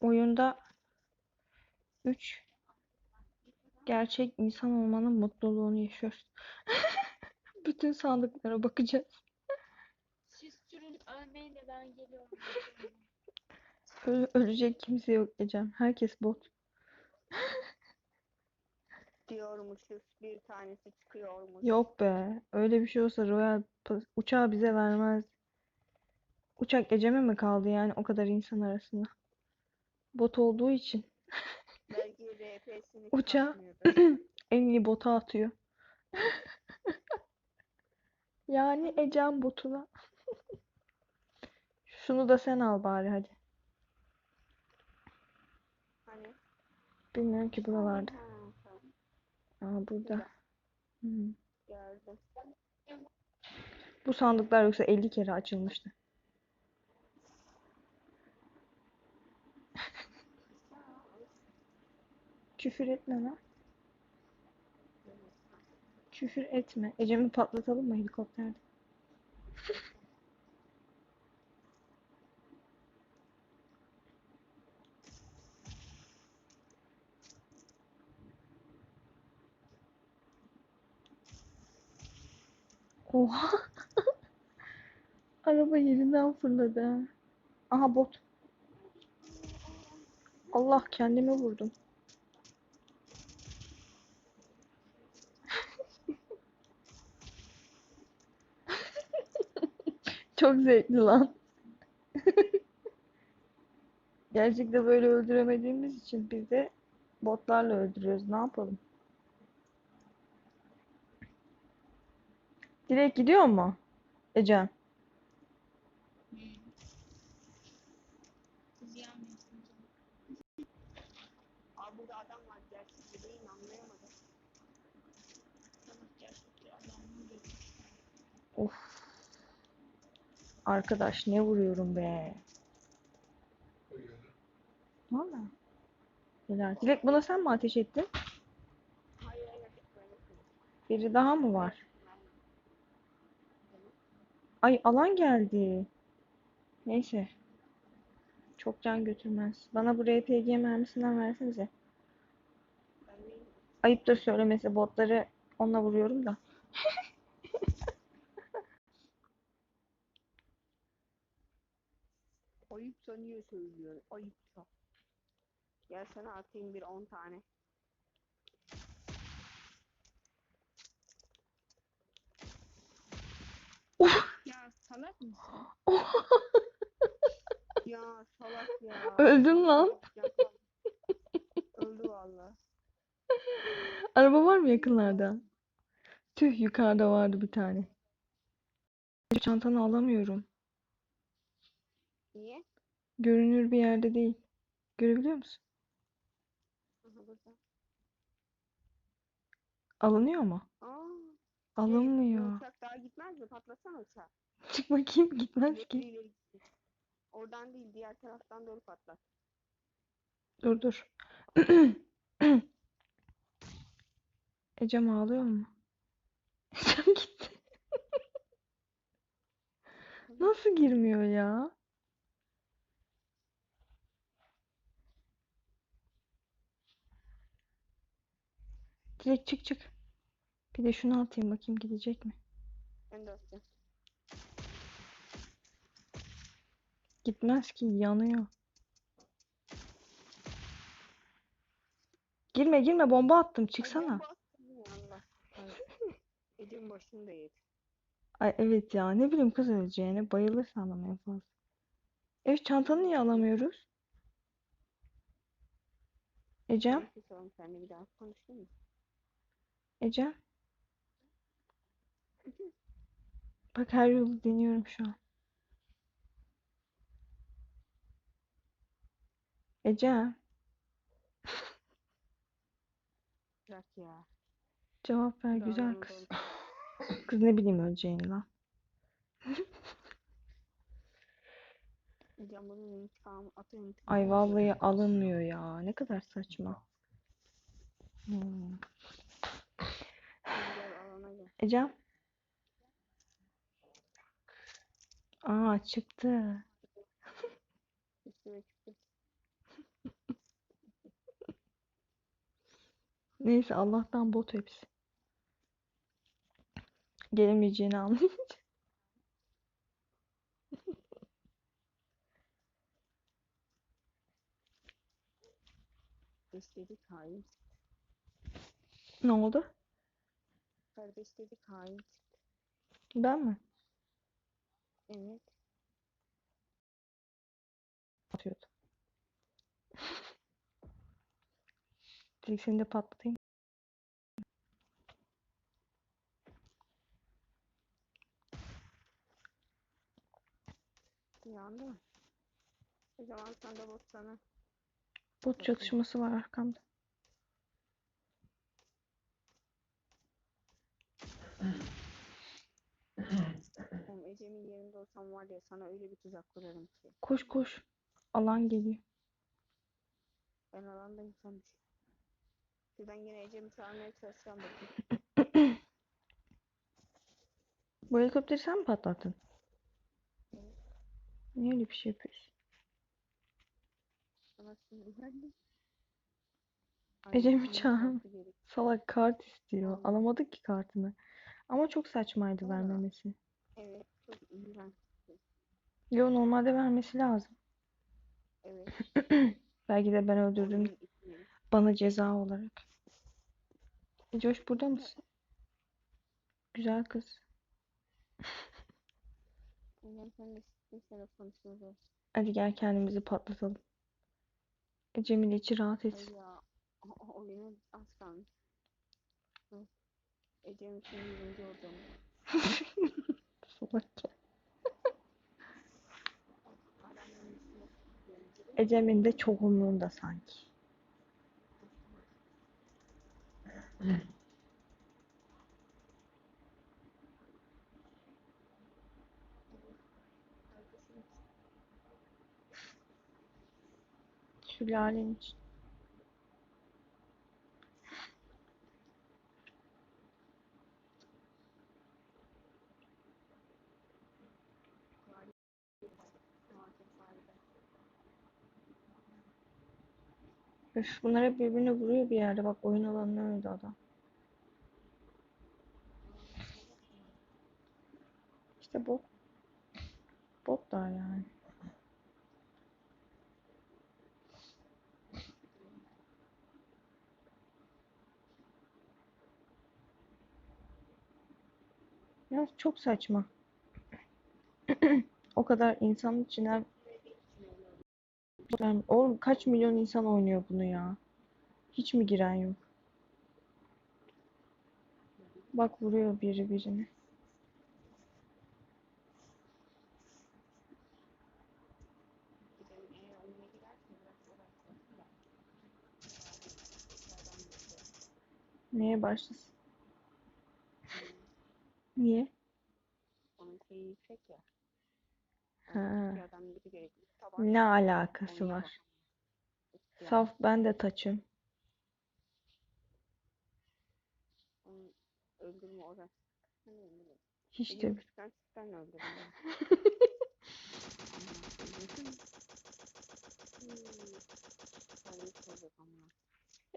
Oyunda 3 gerçek insan olmanın mutluluğunu yaşıyoruz. Bütün sandıklara bakacağız. Siz sürün ölmeyin de ben geliyorum. Ölecek kimse yok Ecem. Herkes bot. Diyormuşuz. Bir tanesi çıkıyormuş. Yok be. Öyle bir şey olsa Royal Pas- uçağı bize vermez. Uçak Ecem'e mi kaldı yani o kadar insan arasında? Bot olduğu için Belki RP'sini Uçağı- en iyi bota atıyor. Yani Ecem botuna. Şunu da sen al bari hadi. Hani? Bilmiyorum ki buralarda. Aa burada. Hmm. Gördüm. Bu sandıklar yoksa 50 kere açılmıştı. Küfür etme lan. Küfür etme. Ecem'i patlatalım mı helikopterde? Oha. Araba yerinden fırladı. ha. Aha bot. Allah kendimi vurdum. Çok zevkli lan. Gerçekte böyle öldüremediğimiz için biz de botlarla öldürüyoruz. Ne yapalım? Direkt gidiyor mu? Ecem. Of. Arkadaş ne vuruyorum be. Valla. Helal. Dilek buna sen mi ateş ettin? Biri daha mı var? Ay alan geldi. Neyse. Çok can götürmez. Bana bu RPG mermisinden versenize. Ayıptır söylemesi botları onunla vuruyorum da. Ayıpsa niye söylüyor? Ayıpsa. Gel sana atayım bir 10 tane. Ya salak ya. Öldüm lan. Öldü valla. Araba var mı yakınlarda? Tüh yukarıda vardı bir tane. Çantanı alamıyorum. Niye? Görünür bir yerde değil. Görebiliyor musun? Aha burada. Alınıyor mu? Aa, Alınmıyor. Uçak daha gitmez mi? Patlasana uçağı. Çık bakayım gitmez ki. Oradan değil diğer taraftan doğru patlat. Dur dur. Ecem ağlıyor mu? Ecem gitti. Nasıl girmiyor ya? Direkt çık çık. Bir de şunu atayım bakayım gidecek mi? Ben de atacağım. Gitmez ki yanıyor. Girme girme bomba attım çıksana. Elim başını da yedi. Ay evet ya ne bileyim kız öleceğini bayılır sandım en fazla. Evet çantanı niye alamıyoruz? Ecem, Nefes alalım seninle bir daha konuşayım mı? Ecem. Bak her yolu deniyorum şu an. Ecem, Bırak ya. cevap ver güzel kız. Kız ne bileyim öleceğini lan. Hocam bunun intikamı atın intikamı. Ay vallahi alınmıyor ya. Ne kadar saçma. Hmm. Gel alana gel. Ecem, Aa çıktı. Üstüme çıktı. Neyse Allah'tan bot hepsi. Gelemeyeceğini anlayınca. Besledik hain. Ne oldu? Besledik hain. Ben mi? Evet. Atıyordum. Seni de patlatayım. Yandı mı? O zaman sen de bot sana. Bot çatışması var arkamda. Oğlum Ecem'in yerinde olsam var ya sana öyle bir tuzak kurarım ki. Koş koş. Alan geliyor. Ben alandayım sen düşün. Şuradan yine Ecem'i çağırmaya çalışacağım bakayım. Bu helikopteri sen mi patlattın? Niye öyle bir şey yapıyorsun? Ecem'i çağır. Salak kart istiyor. Alamadık ki kartını. Ama çok saçmaydı Vallahi. vermemesi. Evet çok iğrenç. Yo normalde vermesi lazım. Evet. Belki de ben öldürdüm. Bana ceza olarak. E, Coş burada mısın? Güzel kız. Sen de. Hadi gel kendimizi patlatalım. Ecem'in içi rahat etsin. ya. O, o oyunun az kalmış. Hı. Ecem için 20. orada Salak ya. Ecem'in de çok umurunda sanki. Şu lalenin için. Öf, bunlar hep birbirine vuruyor bir yerde. Bak oyun alanına öldü adam. İşte bot. Botlar yani. Ya çok saçma. O kadar insanın içinden yani oğlum kaç milyon insan oynuyor bunu ya? Hiç mi giren yok? Bak vuruyor biri birini. Neye başlasın? Niye? Onun şeyi yüksek ya. Ha. Gerekli. Taban Ne alakası var? Yani Saf ben de taçım. onun öldürme. Hani öldürme. Hiç de öldürdüm.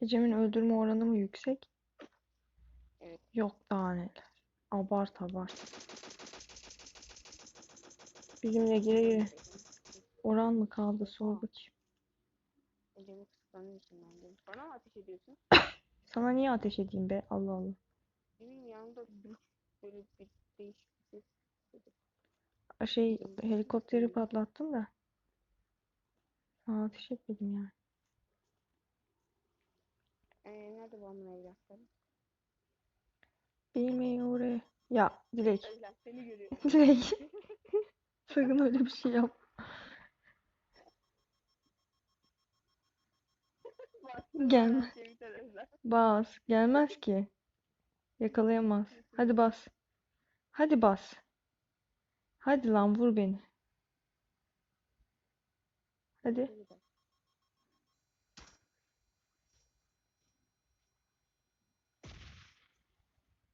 Ecem'in öldürme oranı mı yüksek? Evet. Yok daha neler. Abart abart. Bizimle gire gire. Oran mı kaldı sor bakayım. Ecem'i kıskanıyorsun bence. Bana mı ateş ediyorsun? Sana niye ateş edeyim be? Allah Allah. Benim yanımda böyle bir değişik bir ses. Şey helikopteri patlattım da. Sana ateş etmedim yani. Ee, nerede bu amına evlatları? Bilmeyin oraya. Ya Dilek. Seni görüyor. Dilek. Sakın öyle bir şey yap. Gelme. Çevikler evlat. Bas. Gelmez ki. Yakalayamaz. Hadi bas. Hadi bas. Hadi lan vur beni. Hadi.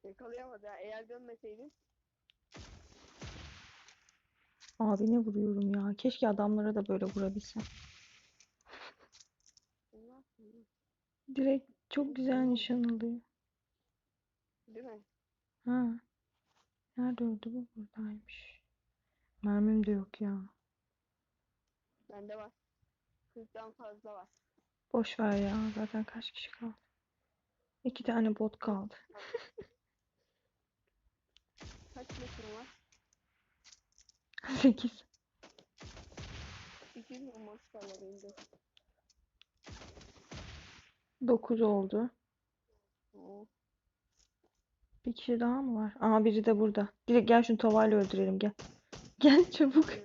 Yakalayamadı. Eğer dönmeseydin. Abine vuruyorum ya. Keşke adamlara da böyle vurabilsem. Ne? Direkt çok güzel nişan alıyor. Değil mi? Ha. Nerede öldü bu? Buradaymış. Mermim de yok ya. Bende var. 40'tan fazla var. Boş ver ya. Zaten kaç kişi kaldı? İki tane bot kaldı. 8. 8 olması 9 oldu. Bir kişi daha mı var? Aha biri de burada. Direkt gel şunu tavayla öldürelim gel. Gel çabuk.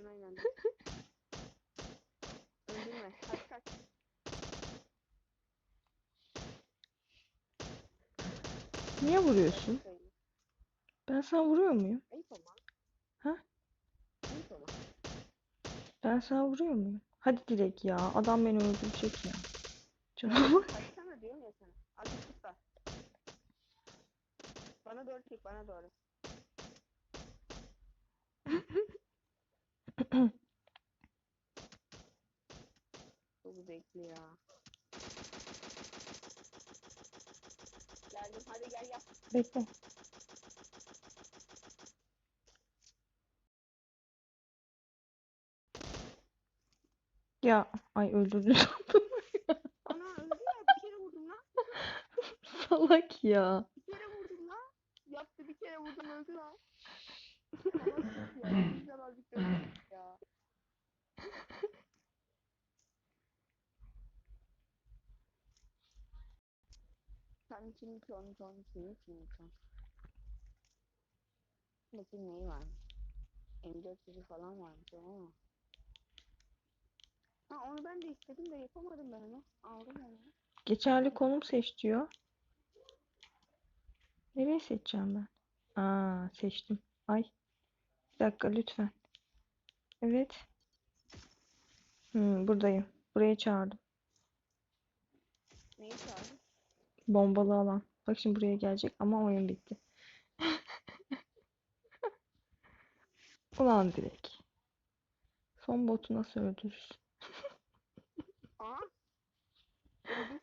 Niye vuruyorsun? Ben sana vuruyor muyum? Ben sana vuruyor muyum? Hadi direkt ya. Adam beni öldürecek ya. Canım. Kaçsana diyorum ya sana. Azıcık da. Bana doğru çek bana doğru. Çok zevkli ya. Geldim hadi gel gel. Bekle. Ya ay öldürdü sandım. Ana öldü ya bir kere vurdum lan. Salak ya. Bir kere vurdum lan. Yaptı bir kere vurdum öldü lan. Ya. Sen kim ton ton kim kim ton. Bakayım neyi varmış. M400'ü falan varmış ama. Ha onu ben de istedim de yapamadım ben onu. Aldım onu. Geçerli konum seç diyor. Nereye seçeceğim ben? Aa seçtim. Ay. Bir dakika lütfen. Evet. Hmm, buradayım. Buraya çağırdım. Neyi çağırdın? Bombalı alan. Bak şimdi buraya gelecek ama oyun bitti. Ulan direkt. Son botu nasıl öldürürsün? Aa. Öldü